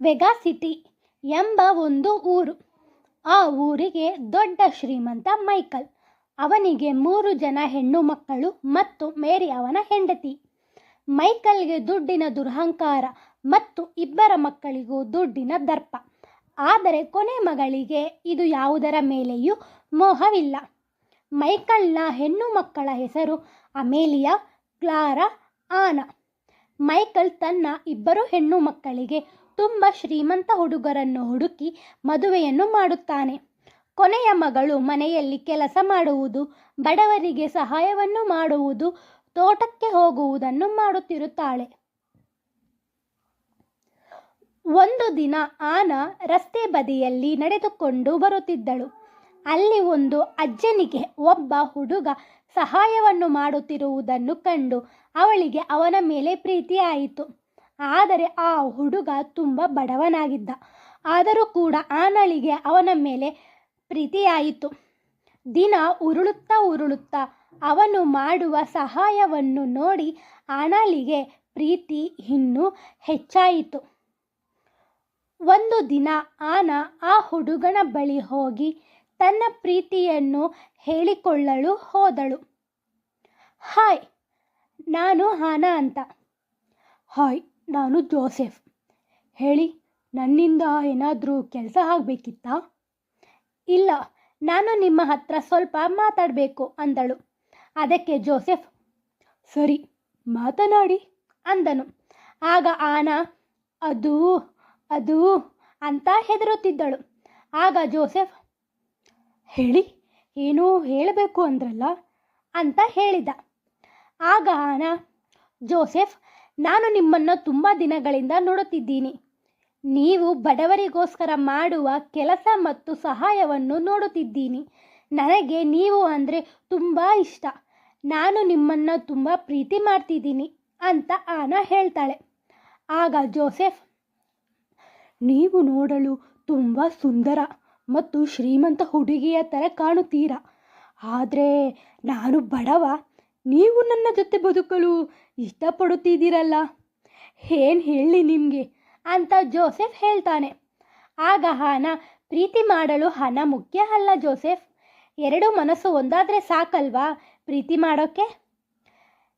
ವೆಗಾಸಿಟಿ ಎಂಬ ಒಂದು ಊರು. ಆ ಊರಿಗೆ ದೊಡ್ಡ ಶ್ರೀಮಂತ ಮೈಕಲ್. ಅವನಿಗೆ ಮೂರು ಜನ ಹೆಣ್ಣು ಮಕ್ಕಳು ಮತ್ತು ಮೇರಿ ಅವನ ಹೆಂಡತಿ. ಮೈಕಲ್ಗೆ ದುಡ್ಡಿನ ದುರಹಂಕಾರ ಮತ್ತು ಇಬ್ಬರ ಮಕ್ಕಳಿಗೂ ದುಡ್ಡಿನ ದರ್ಪ. ಆದರೆ ಕೊನೆ ಮಗಳಿಗೆ ಇದು ಯಾವುದರ ಮೇಲೆಯೂ ಮೋಹವಿಲ್ಲ. ಮೈಕಲ್ನ ಹೆಣ್ಣು ಮಕ್ಕಳ ಹೆಸರು ಅಮೇಲಿಯಾ ಕ್ಲಾರಾ ಆನಾ. ಮೈಕಲ್ ತನ್ನ ಇಬ್ಬರು ಹೆಣ್ಣು ಮಕ್ಕಳಿಗೆ ತುಂಬ ಶ್ರೀಮಂತ ಹುಡುಗರನ್ನು ಹುಡುಕಿ ಮದುವೆಯನ್ನು ಮಾಡುತ್ತಾನೆ. ಕೊನೆಯ ಮಗಳು ಮನೆಯಲ್ಲಿ ಕೆಲಸ ಮಾಡುವುದು, ಬಡವರಿಗೆ ಸಹಾಯವನ್ನು ಮಾಡುವುದು, ತೋಟಕ್ಕೆ ಹೋಗುವುದನ್ನು ಮಾಡುತ್ತಿರುತ್ತಾಳೆ. ಒಂದು ದಿನ ಆನ ರಸ್ತೆ ಬದಿಯಲ್ಲಿ ನಡೆದುಕೊಂಡು ಬರುತ್ತಿದ್ದಳು. ಅಲ್ಲಿ ಒಂದು ಅಜ್ಜನಿಗೆ ಒಬ್ಬ ಹುಡುಗ ಸಹಾಯವನ್ನು ಮಾಡುತ್ತಿರುವುದನ್ನು ಕಂಡು ಅವಳಿಗೆ ಅವನ ಮೇಲೆ ಪ್ರೀತಿಯಾಯಿತು. ಆದರೆ ಆ ಹುಡುಗ ತುಂಬ ಬಡವನಾಗಿದ್ದ. ಆದರೂ ಕೂಡ ಆನಳಿಗೆ ಅವನ ಮೇಲೆ ಪ್ರೀತಿಯಾಯಿತು. ದಿನ ಉರುಳುತ್ತಾ ಉರುಳುತ್ತಾ ಅವನು ಮಾಡುವ ಸಹಾಯವನ್ನು ನೋಡಿ ಆನಳಿಗೆ ಪ್ರೀತಿ ಇನ್ನೂ ಹೆಚ್ಚಾಯಿತು. ಒಂದು ದಿನ ಆನ ಆ ಹುಡುಗನ ಬಳಿ ಹೋಗಿ ತನ್ನ ಪ್ರೀತಿಯನ್ನು ಹೇಳಿಕೊಳ್ಳಲು ಹೋದಳು. ಹಾಯ್, ನಾನು ಹಾನ ಅಂತ. ಹಾಯ್ ನಾನು ಜೋಸೆಫ್. ಹೇಳಿ, ನನ್ನಿಂದ ಏನಾದರೂ ಕೆಲಸ ಆಗಬೇಕಿತ್ತಾ? ಇಲ್ಲ, ನಾನು ನಿಮ್ಮ ಹತ್ರ ಸ್ವಲ್ಪ ಮಾತಾಡಬೇಕು ಅಂದಳು. ಅದಕ್ಕೆ ಜೋಸೆಫ್, ಸರಿ, ಮಾತನಾಡಿ ಅಂದನು. ಆಗ ಆನ, ಅದು ಅದು ಅಂತ ಹೆದರುತ್ತಿದ್ದಳು. ಆಗ ಜೋಸೆಫ್, ಹೇಳಿ, ಏನೋ ಹೇಳಬೇಕು ಅಂದ್ರಲ್ಲ ಅಂತ ಹೇಳಿದ. ಆಗ ಆನ, ಜೋಸೆಫ್ ನಾನು ನಿಮ್ಮನ್ನು ತುಂಬ ದಿನಗಳಿಂದ ನೋಡುತ್ತಿದ್ದೀನಿ. ನೀವು ಬಡವರಿಗೋಸ್ಕರ ಮಾಡುವ ಕೆಲಸ ಮತ್ತು ಸಹಾಯವನ್ನು ನೋಡುತ್ತಿದ್ದೀನಿ. ನನಗೆ ನೀವು ಅಂದರೆ ತುಂಬ ಇಷ್ಟ. ನಾನು ನಿಮ್ಮನ್ನು ತುಂಬ ಪ್ರೀತಿ ಮಾಡ್ತಿದ್ದೀನಿ ಅಂತ ಆನ ಹೇಳ್ತಾಳೆ. ಆಗ ಜೋಸೆಫ್, ನೀವು ನೋಡಲು ತುಂಬ ಸುಂದರ ಮತ್ತು ಶ್ರೀಮಂತ ಹುಡುಗಿಯ ಥರ ಕಾಣುತ್ತೀರಾ? ಆದರೆ ನಾನು ಬಡವ ನೀವು ನನ್ನ ಜೊತೆ ಬದುಕಲು ಇಷ್ಟಪಡುತ್ತಿದ್ದೀರಲ್ಲ? ಏನು ಹೇಳಿ ನಿಮಗೆ? ಅಂತ ಜೋಸೆಫ್ ಹೇಳ್ತಾನೆ. ಆಗ ಹಣ ಪ್ರೀತಿ ಮಾಡಲು ಹಣ ಮುಖ್ಯ ಅಲ್ಲ ಜೋಸೆಫ್. ಎರಡು ಮನಸ್ಸು ಒಂದಾದರೆ ಸಾಕಲ್ವಾ ಪ್ರೀತಿ ಮಾಡೋಕ್ಕೆ?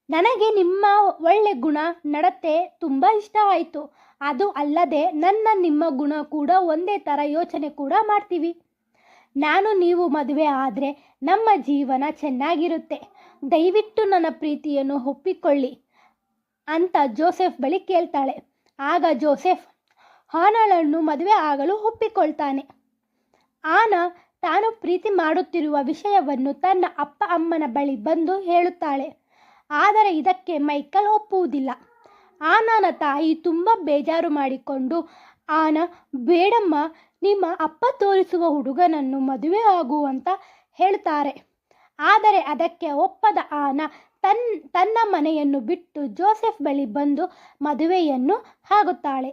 ನನಗೆ ನಿಮ್ಮ ಒಳ್ಳೆ ಗುಣ ನಡತೆ ತುಂಬ ಇಷ್ಟ ಆಯಿತು. ಅದು ಅಲ್ಲದೆ ನನ್ನ ನಿಮ್ಮ ಗುಣ ಕೂಡ ಒಂದೇ ಥರ ಯೋಚನೆ ಕೂಡ ಮಾಡ್ತೀವಿ. ನಾನು ನೀವು ಮದುವೆ ಆದರೆ ನಮ್ಮ ಜೀವನ ಚೆನ್ನಾಗಿರುತ್ತೆ. ದಯವಿಟ್ಟು ನನ್ನ ಪ್ರೀತಿಯನ್ನು ಒಪ್ಪಿಕೊಳ್ಳಿ ಅಂತ ಜೋಸೆಫ್ ಬಳಿ ಕೇಳ್ತಾಳೆ. ಆಗ ಜೋಸೆಫ್, ಹಾನಳನ್ನು ಮದುವೆ ಆಗಲು ಒಪ್ಪಿಕೊಳ್ತಾನೆ. ಆನ, ತಾನು ಪ್ರೀತಿ ಮಾಡುತ್ತಿರುವ ವಿಷಯವನ್ನು ತನ್ನ ಅಪ್ಪ ಅಮ್ಮನ ಬಳಿ ಬಂದು ಹೇಳುತ್ತಾಳೆ. ಆದರೆ ಇದಕ್ಕೆ ಮೈಕಲ್ ಒಪ್ಪುವುದಿಲ್ಲ. ಆನನ ತಾಯಿ ತುಂಬ ಬೇಜಾರು ಮಾಡಿಕೊಂಡು, ಆನ, ಬೇಡಮ್ಮ, ನಿಮ್ಮ ಅಪ್ಪ ತೋರಿಸುವ ಹುಡುಗನನ್ನು ಮದುವೆ ಆಗುವಂತ ಹೇಳ್ತಾರೆ. ಆದರೆ ಅದಕ್ಕೆ ಒಪ್ಪದ ಆನ ತನ್ ತನ್ನ ಮನೆಯನ್ನು ಬಿಟ್ಟು ಜೋಸೆಫ್ ಬಳಿ ಬಂದು ಮದುವೆಯನ್ನು ಆಗುತ್ತಾಳೆ.